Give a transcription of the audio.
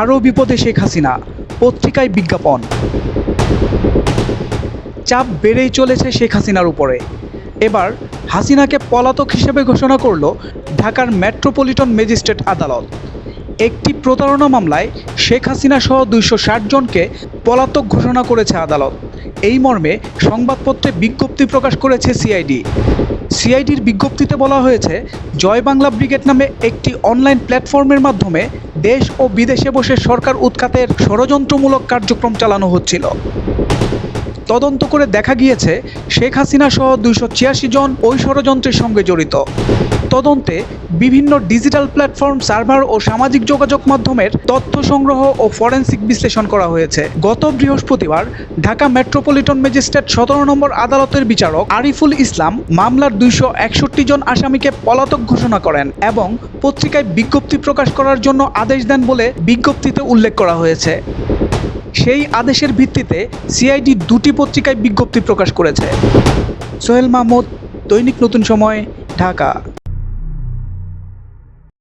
আরও বিপদে শেখ হাসিনা, পত্রিকায় বিজ্ঞাপন। চাপ বেড়েই চলেছে শেখ হাসিনার উপরে। এবার হাসিনাকে পলাতক হিসেবে ঘোষণা করল ঢাকার মেট্রোপলিটন ম্যাজিস্ট্রেট আদালত। একটি প্রতারণা মামলায় শেখ হাসিনা সহ দুইশো ষাট জনকে পলাতক ঘোষণা করেছে আদালত। এই মর্মে সংবাদপত্রে বিজ্ঞপ্তি প্রকাশ করেছে সিআইডি। সিআইডির বিজ্ঞপ্তিতে বলা হয়েছে, জয় বাংলা ব্রিগেড নামে একটি অনলাইন প্ল্যাটফর্মের মাধ্যমে দেশ ও বিদেশে বসে সরকার উৎখাতের ষড়যন্ত্রমূলক কার্যক্রম চালানো হচ্ছিল। তদন্ত করে দেখা গিয়েছে, শেখ হাসিনা সহ দুইশো ছিয়াশি জন ওই ষড়যন্ত্রের সঙ্গে জড়িত। তদন্তে বিভিন্ন ডিজিটাল প্ল্যাটফর্ম, সার্ভার ও সামাজিক যোগাযোগ মাধ্যমের তথ্য সংগ্রহ ও ফরেন্সিক বিশ্লেষণ করা হয়েছে। গত বৃহস্পতিবার ঢাকা মেট্রোপলিটন ম্যাজিস্ট্রেট সতেরো নম্বর আদালতের বিচারক আরিফুল ইসলাম মামলার দুইশো একষট্টি জন আসামিকে পলাতক ঘোষণা করেন এবং পত্রিকায় বিজ্ঞপ্তি প্রকাশ করার জন্য আদেশ দেন বলে বিজ্ঞপ্তিতে উল্লেখ করা হয়েছে। সেই আদেশের ভিত্তিতে সিআইডি দুটি পত্রিকায় বিজ্ঞপ্তি প্রকাশ করেছে। সোহেল মাহমুদ, দৈনিক নতুন সময়, ঢাকা।